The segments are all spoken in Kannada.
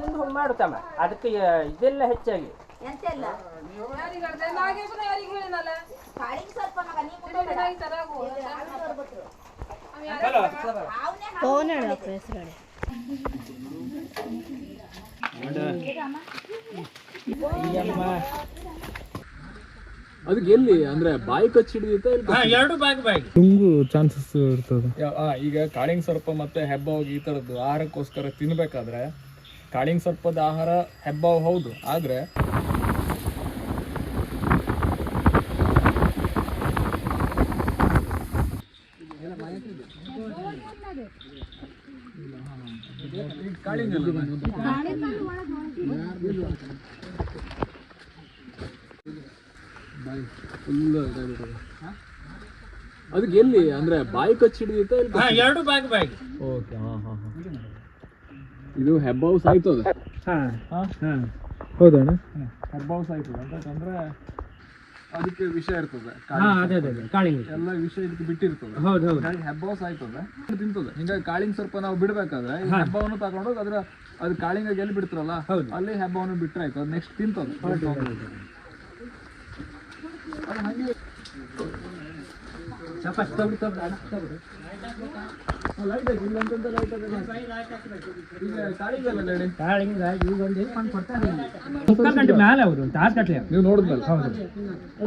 ಮುಂದೆ ಹೋಗಿ ಮಾಡುತ್ತಮ್ಮ. ಅದಕ್ಕೆ ಇದೆಲ್ಲ ಹೆಚ್ಚಾಗಿ. ಎಂತೆಲ್ಲ? ಹೇಳಪ್ಪ ಹೆಸರು ಅದಕ್ಕೆ ಎಲ್ಲಿ? ಅಂದ್ರೆ ಬಾಯಿ ಕಚ್ಚಿ ಎರಡು ಬಾಗಿ ಬಾಗಿ ತುಂಗು ಚಾನ್ಸಸ್ ಇರ್ತದೆ. ಈಗ ಕಾಳಿಂಗ್ ಸರ್ಪ ಮತ್ತೆ ಹೆಬ್ಬಾವ್ ಈ ತರದ್ದು ಆಹಾರಕ್ಕೋಸ್ಕರ ತಿನ್ಬೇಕಾದ್ರೆ ಕಾಳಿಂಗ್ ಸರ್ಪದ ಆಹಾರ ಹೆಬ್ಬಾವ್ ಹೌದು ಆದ್ರೆ ಅದಕ್ಕೆ ಎಲ್ಲಿ? ಅಂದ್ರೆ ಬಾಯಿ ಕಚ್ಚಿ ಹಿಡಿದಿತ್ತ ಎರಡು ಬಾಯಿ ಬಾಯಿ ಓಕೆ ಇದು ಹೆಬ್ಬಾವು ಹೌಸ್ ಹಾ. ಹಾ? ಹೌದಣ್ಣ? ಹೌಸ್ ಆಯ್ತದ. ಅಂತಂದ್ರೆ ಅದಕ್ಕೆ ವಿಷ ಇರ್ತದೆ ಹಾ ಅದೇ ಅದೇ ಅದೇ ಕಾಳಿಂಗ್ ಎಲ್ಲ ವಿಷ ಇದಕ್ಕೆ ಬಿಟ್ಟಿರ್ತದೆ. ಹೌದು ಹೌದು. ಹಾಗಾಗಿ ಹೆಬ್ಬಾವು ಸಾಯ್ತದೆ ತಿಂತದೆ. ಹಿಂಗಾಗಿ ಕಾಳಿಂಗ್ ಸ್ವಲ್ಪ ನಾವು ಬಿಡ್ಬೇಕಾದ್ರೆ ಹೆಬ್ಬವನ್ನು ತಗೊಂಡೋಗಿ ಅದ್ರ ಅದು ಕಾಳಿಂಗ ಎಲ್ಲಿ ಬಿಡ್ತಾರಲ್ಲ ಅಲ್ಲಿ ಹೆಬ್ಬಾವನ್ನು ಬಿಟ್ರೆ ಆಯ್ತು. ಅದು ನೆಕ್ಸ್ಟ್ ತಿಂತದೆ. ಅದು ಹಂಗೆ. ಅವರು ತಾಸು ನೀವು ನೋಡಿದ್ಮೇಲೆ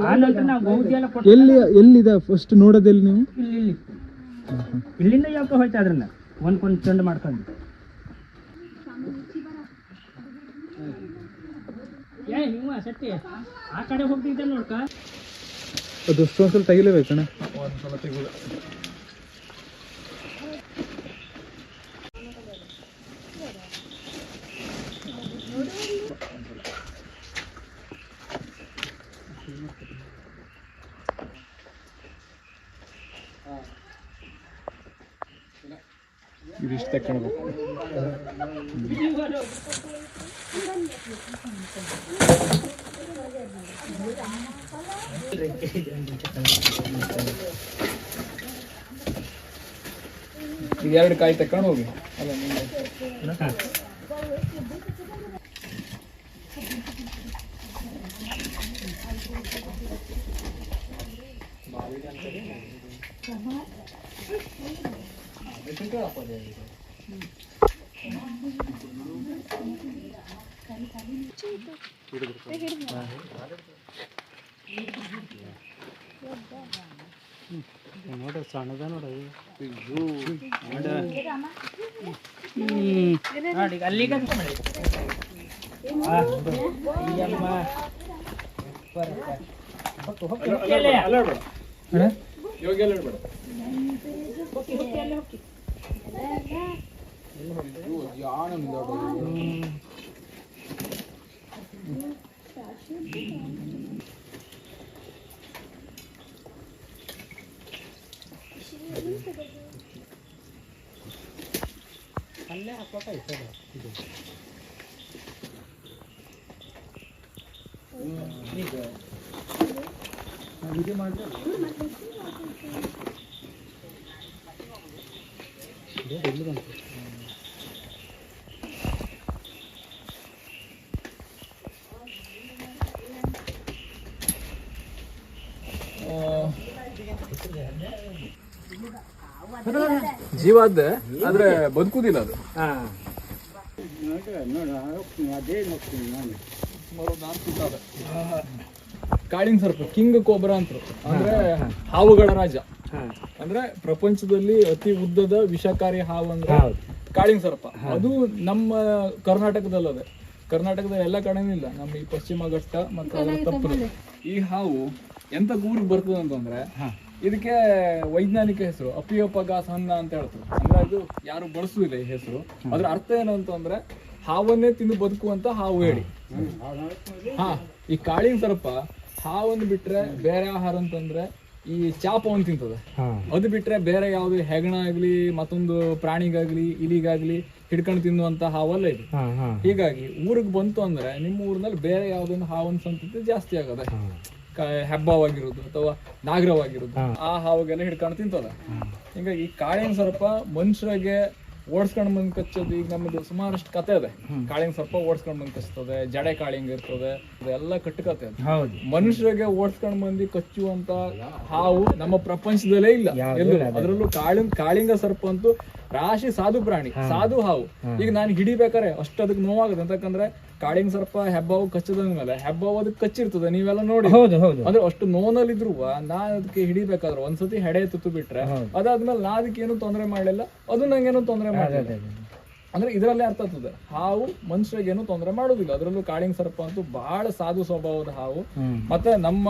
ಆ ನಂತರ ನಾವು ಗೌಜಿ ಎಲ್ಲ ಕೊಟ್ಟು ಎಲ್ಲಿ ಎಲ್ಲಿದೆ ಫಸ್ಟ್ ನೋಡೋದೆಲ್ಲಿ ನೀವು? ಇಲ್ಲಿ ಇಲ್ಲಿ. ಇಲ್ಲಿಂದ ಯಾಕೆ ಹೋಯ್ತಾ ಅದ್ರನ್ನ ಒಂದ್ಕೊಂದು ಚೆಂಡು ಮಾಡ್ಕೊಂಡು. ಏ ಆ ಕಡೆ ಹೋಗ್ತಿದ್ದೆ ನೋಡ್ಕ. ಅದು ಅಷ್ಟೊಂದ್ಸಲ ತೆಗಿಲೇಬೇಕಣ್ಣ. ಒಂದ್ಸಲ ತೆಗೆದು ಇದಿಷ್ಟು ತಕ್ಕೊಳ್ಬೇಕು ಈಗ ಎರಡು ಕಾಯಿ ತಕೊಂಡು ಹೋಗಿ. ಅಲ್ಲ ನೋಡ ಸಣ್ಣದ ನೋಡ ನೋಡಿ ಅಲ್ಲಿಗೆ ಇವಾಗ ಎಲ್ಲ ಹೇಳ್ಬೇಡ ಜೀವ ಅದೇ ಆದ್ರೆ ಬದುಕುದಿಲ್ಲ ಅದು. ಸುಮಾರು ಒಂದು ನಾಲ್ಕು ಫೀಟ್ ಅದ. ಕಾಳಿಂಗ್ ಸರ್ಪ ಕಿಂಗ್ ಕೋಬ್ರಾ ಅಂತ ಅಂದ್ರೆ ಹಾವುಗಳ ರಾಜ. ಅಂದ್ರೆ ಪ್ರಪಂಚದಲ್ಲಿ ಅತಿ ಉದ್ದದ ವಿಷಕಾರಿ ಹಾವು ಅಂದ್ರೆ ಕಾಳಿಂಗ್ ಸರ್ಪ. ಅದು ನಮ್ಮ ಕರ್ನಾಟಕದಲ್ಲದೆ. ಕರ್ನಾಟಕದ ಎಲ್ಲ ಕಡೆನೂ ಇಲ್ಲ. ನಮ್ಮ ಈ ಪಶ್ಚಿಮ ಘಟ್ಟ ಮತ್ತು ಅದರ ತಪ್ಪಲು ಈ ಹಾವು ಎಂತ ಊರಿಗೆ ಬರ್ತದೆ ಅಂತಂದ್ರೆ ಇದಕ್ಕೆ ವೈಜ್ಞಾನಿಕ ಹೆಸರು ಅಪಿಯೋಪಗಾಸನ್ನ ಅಂತ ಹೇಳ್ತಾರೆ. ಅಂದ್ರೆ ಅದು ಯಾರು ಬಳಸುದಿಲ್ಲ ಈ ಹೆಸರು. ಅದ್ರ ಅರ್ಥ ಏನು ಅಂತಂದ್ರೆ ಹಾವನ್ನೇ ತಿಂದು ಬದುಕುವಂತ ಹಾವು ಹೇಳಿ. ಹಾ. ಈ ಕಾಳಿಂಗ್ ಸರ್ಪ ಹಾವನ್ನು ಬಿಟ್ರೆ ಬೇರೆ ಆಹಾರ ಅಂತಂದ್ರೆ ಈ ಚಾಪವನ್ನು ತಿಂತದೆ. ಅದು ಬಿಟ್ರೆ ಬೇರೆ ಯಾವ್ದು ಹೆಗಣ ಆಗ್ಲಿ ಮತ್ತೊಂದು ಪ್ರಾಣಿಗಾಗ್ಲಿ ಇಲಿಗಾಗ್ಲಿ ಹಿಡ್ಕೊಂಡು ತಿನ್ನುವಂತ ಹಾವಲ್ಲ ಇದು. ಹೀಗಾಗಿ ಊರಿಗೆ ಬಂತು ಅಂದ್ರೆ ನಿಮ್ಮ ಊರಿನಲ್ಲಿ ಬೇರೆ ಯಾವ್ದೊಂದು ಹಾವನ್ ಸಂತತಿ ಜಾಸ್ತಿ ಆಗದೆ. ಹೆಬ್ಬವಾಗಿರೋದು ಹೆಬ್ಬಾವಾಗಿರೋದು ಅಥವಾ ನಾಗರವಾಗಿರೋದು. ಆ ಹಾವಿಗೆಲ್ಲ ಹಿಡ್ಕೊಂಡು ತಿಂತದ. ಹೀಗಾಗಿ ಕಾಳಿನ ಸ್ವಲ್ಪ ಮನುಷ್ಯರಿಗೆ ಓಡಿಸ್ಕೊಂಡ್ ಬಂದು ಕಚ್ಚೋದು ಈಗ ನಮ್ಮದು ಸುಮಾರಷ್ಟು ಕತೆ ಇದೆ ಕಾಳಿಂಗ್ ಸರ್ಪ ಓಡಿಸ್ಕೊಂಡು ಬಂದು ಕಚ್ತದೆ ಜಡೆ ಕಾಳಿಂಗ್ ಇರ್ತದೆ ಅದೆಲ್ಲ ಕಟ್ಟು ಕತೆ ಹೌದು. ಮನುಷ್ಯರಿಗೆ ಓಡಿಸ್ಕೊಂಡು ಬಂದು ಕಚ್ಚುವಂತ ಹಾವು ನಮ್ಮ ಪ್ರಪಂಚದಲ್ಲೇ ಇಲ್ಲ. ಅದರಲ್ಲೂ ಕಾಳಿಂಗ್ ಕಾಳಿಂಗ ಸರ್ಪ ಅಂತೂ ರಾಶಿ ಸಾಧು ಪ್ರಾಣಿ ಸಾಧು ಹಾವು. ಈಗ ನಾನು ಹಿಡಿಬೇಕಾರೆ ಅಷ್ಟು ಅದಕ್ಕೆ ನೋವಾಗುತ್ತೆ. ಅಂತಕಂದ್ರೆ ಕಾಳಿಂಗ್ ಸರ್ಪ ಹೆಬ್ಬಾವು ಕಚ್ಚದಂದ್ಮೇಲೆ ಹೆಬ್ಬಾವು ಅದಕ್ಕೆ ಕಚ್ಚಿರ್ತದೆ ನೀವೆಲ್ಲ ನೋಡಿ. ಹೌದು ಹೌದು. ಅಂದ್ರೆ ಅಷ್ಟು ನೋನಲ್ಲಿದ್ರು ನಾ ಅದಕ್ಕೆ ಹಿಡಿಬೇಕಾದ್ರೆ ಒಂದ್ಸತಿ ಹೆಡೆ ತುತ್ತು ಬಿಟ್ರೆ ಅದಾದ್ಮೇಲೆ ನಾ ಅದಕ್ಕೆ ಏನು ತೊಂದರೆ ಮಾಡಲಿಲ್ಲ ಅದು ನಂಗೇನು ತೊಂದರೆ ಮಾಡಲಿಲ್ಲ. ಅಂದ್ರೆ ಇದರಲ್ಲೇ ಅರ್ಥ ಆಗ್ತದೆ ಹಾವು ಮನುಷ್ಯರಿಗೇನು ತೊಂದರೆ ಮಾಡೋದಿಲ್ಲ. ಅದರಲ್ಲೂ ಕಾಡಿನ ಸರ್ಪ ಅಂತೂ ಬಹಳ ಸಾಧು ಸ್ವಭಾವದ ಹಾವು. ಮತ್ತೆ ನಮ್ಮ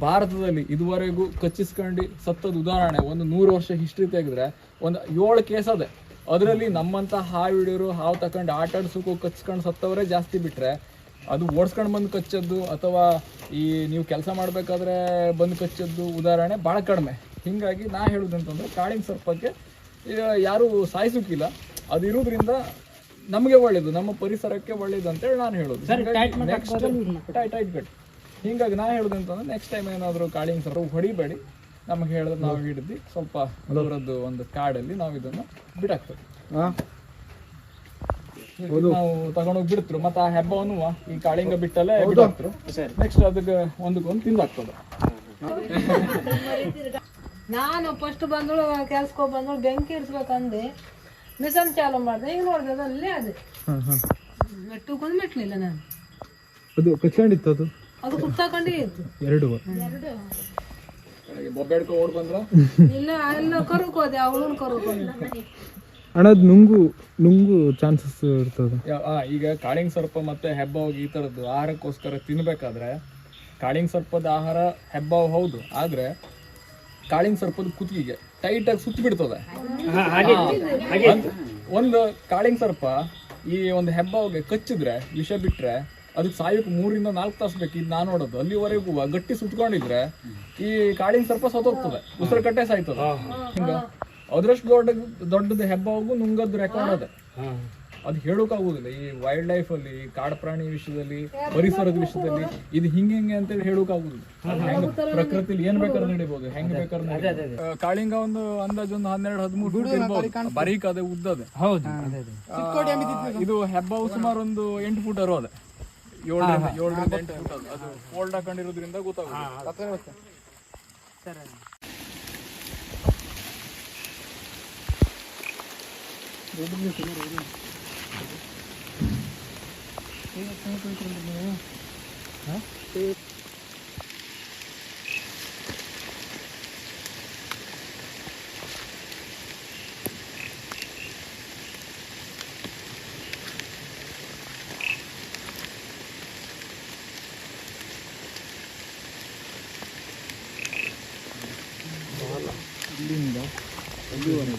ಭಾರತದಲ್ಲಿ ಇದುವರೆಗೂ ಕಚ್ಚಿಸ್ಕೊಂಡು ಸತ್ತದ ಉದಾಹರಣೆ ಒಂದು ನೂರು ವರ್ಷ ಹಿಸ್ಟ್ರಿ ತೆಗೆದ್ರೆ ಒಂದು ಏಳು ಕೇಸ್ ಅದೆ. ಅದರಲ್ಲಿ ನಮ್ಮಂತ ಹಾವು ಹಿಡಿಯೋರು ಹಾವು ತಕೊಂಡು ಆಟ ಆಡ್ಸೋಕು ಕಚ್ಕೊಂಡು ಸತ್ತವರೇ ಜಾಸ್ತಿ ಬಿಟ್ರೆ ಅದು ಓಡಿಸ್ಕೊಂಡು ಬಂದು ಕಚ್ಚದ್ದು ಅಥವಾ ಈ ನೀವು ಕೆಲಸ ಮಾಡಬೇಕಾದ್ರೆ ಬಂದು ಕಚ್ಚದ್ದು ಉದಾಹರಣೆ ಭಾಳ ಕಡಿಮೆ. ಹಿಂಗಾಗಿ ನಾ ಹೇಳುದಂತಂದ್ರೆ ಕಾಡಿನ ಸರ್ಪಕ್ಕೆ ಈಗ ಯಾರು ಸಾಯಿಸೋಕಿಲ್ಲ. ಅದು ಇರೋದ್ರಿಂದ ನಮಗೆ ಒಳ್ಳೇದು ನಮ್ಮ ಪರಿಸರಕ್ಕೆ ಒಳ್ಳೇದು ಅಂತೇಳಿ ನಾನು ಹೇಳೋದು. ನೆಕ್ಸ್ಟ್ ಟೈಟ್ ಟೈಟ್ ಕಟ್ ಹಿಂಗಾಗಿ ನಾ ಹೇಳೋದು ಅಂತಂದ್ರೆ ನೆಕ್ಸ್ಟ್ ಟೈಮ್ ಏನಾದರೂ ಕಾಳಿಂಗ್ ಸರ್ಪ ಹೊಡಿಬೇಡಿ. ನಮಗೆ ಹೇಳಿದ್ರೆ ನಾವು ಹಿಡಿದು ಸ್ವಲ್ಪ ಅದರದ್ದು ಒಂದು ಕಾಡಲ್ಲಿ ನಾವು ಇದನ್ನು ಬಿಡಾಕ್ತೇವೆ. ನಾವು ತಗೊಂಡೋಗಿ ಬಿಡ್ತರು ಮತ್ತೆ ಆ ಹೆಬ್ಬವನ್ನು ಈ ಕಾಳಿಂಗ ಬಿಟ್ಟಲ್ಲೇ ಬಿಡಾಕ್ತರು. ನೆಕ್ಸ್ಟ್ ಅದಕ್ಕೆ ಒಂದಕ್ಕೊಂದು ತಿಂದಾಕ್ತದ ನಾನು ಫಸ್ಟ್ ಬಂದಳು ಕೆಲ್ಸಕ್ಕೆ ಬಂದಳು ಬೆಂಕಿ ಇಡ್ಸ್ಬೇಕಂದೆ ಮಿಷನ್ ಚಾಲು ಮಾಡಿದೆ. ಈಗ ನೋಡಿದೆ ಅದು. ಅಲ್ಲೇ ಅದು ಮೆಟ್ಟುಕೊಂಡು ಮೆಟ್ಲಿಲ್ಲ ನಾನು. ಅದು ಕಚ್ಕೊಂಡಿತ್ತು ಅದು? ಅದು ಕುತ್ತಾಕೊಂಡೇ ಇತ್ತು. ಎರಡು ಬೊಬ್ಬೆ ಓಡ್ ಬಂದ್ರ? ಇಲ್ಲ ಎಲ್ಲ ಕರುಕ್ ಹೋದೆ ಅವಳನ್ನ ಕರುಕ್ ಅಣ್ಣ ಅದು ನುಂಗು ನುಂಗು ಚಾನ್ಸಸ್ ಇರ್ತದೆ. ಯಾ- ಆ, ಈಗ ಕಾಳಿಂಗ್ ಸರ್ಪ ಮತ್ತೆ ಹೆಬ್ಬಾವ್ ಈ ತರದ್ದು ಆಹಾರಕ್ಕೋಸ್ಕರ ತಿನ್ಬೇಕಾದ್ರೆ ಕಾಳಿಂಗ್ ಸರ್ಪದ ಆಹಾರ ಹೆಬ್ಬಾವ್ ಹೌದು ಆದ್ರೆ ಕಾಳಿಂಗ್ ಸರ್ಪದ ಕುತ್ತಿಗೆ ಟೈಟ್ ಆಗಿ ಸುತ್ತಿ ಬಿಡ್ತದೆ. ಒಂದ್- ಒಂದು ಕಾಳಿಂಗ್ ಸರ್ಪ ಈ ಒಂದು ಹೆಬ್ಬಾವ್ಗೆ ಕಚ್ಚಿದ್ರೆ ವಿಷ ಬಿಟ್ರೆ ಅದಕ್ಕೆ ಸಾಯಕ್ಕೆ ಮೂರಿಂದ ನಾಲ್ಕು ತಾಸು ಬೇಕು. ಇದು ನಾನು ನೋಡೋದು. ಅಲ್ಲಿವರೆಗೂ ಗಟ್ಟಿ ಸುತ್ಕೊಂಡಿದ್ರೆ ಈ ಕಾಡಿನ ಸರ್ಪ ಸತ್ತೋಗ್ತದೆ ಉಸಿರು ಕಟ್ಟೆ ಸಾಯ್ತದೆ. ಹಿಂಗ. ಅದ್ರಷ್ಟು ದೊಡ್ಡ ದೊಡ್ಡದು ಹೆಬ್ಬಾವಿಗೂ ನುಂಗದ್ದು ರೆಕಾರ್ಡ್ ಅದೇ. ಅದು ಹೇಳೋಕ್ಕಾಗೋದಿಲ್ಲ ಈ ವೈಲ್ಡ್ ಲೈಫ್ ಅಲ್ಲಿ ಕಾಡು ಪ್ರಾಣಿ ವಿಷಯದಲ್ಲಿ ಪರಿಸರದ ವಿಷಯದಲ್ಲಿ ಇದು ಹಿಂಗೆ ಹಿಂಗೆ ಅಂತೇಳಿ ಹೇಳೋಕ್ಕಾಗೋದಿಲ್ಲ ಪ್ರಕೃತಿಲಿ ಏನ್ ಬೇಕಾದ್ರೆ ನಡಿಬಹುದು ಹೆಂಗ್ ಬೇಕಾದ್ರೆ ಕಾಳಿಂಗ ಒಂದು ಅಂದಾಜು ಒಂದು ಹನ್ನೆರಡು ಹದಿಮೂರು ಬರೀಕ್ ಅದೇ ಉದ್ದದೆ ಹೌದು. ಇದು ಹೆಬ್ಬಾವು ಸುಮಾರು ಒಂದು ಎಂಟು ಫೂಟ್ ಅರೋ ಅದೆ ಏಳರಿಂದ ಏಳರಿಂದ ಎಂಟು ಫೂಟ್ ಅದು. ಅದು ಫೋಲ್ಡ್ ಹಾಕೊಂಡಿರೋದ್ರಿಂದ ಗೊತ್ತಾಗುತ್ತೆ 밀립니다. 올리원에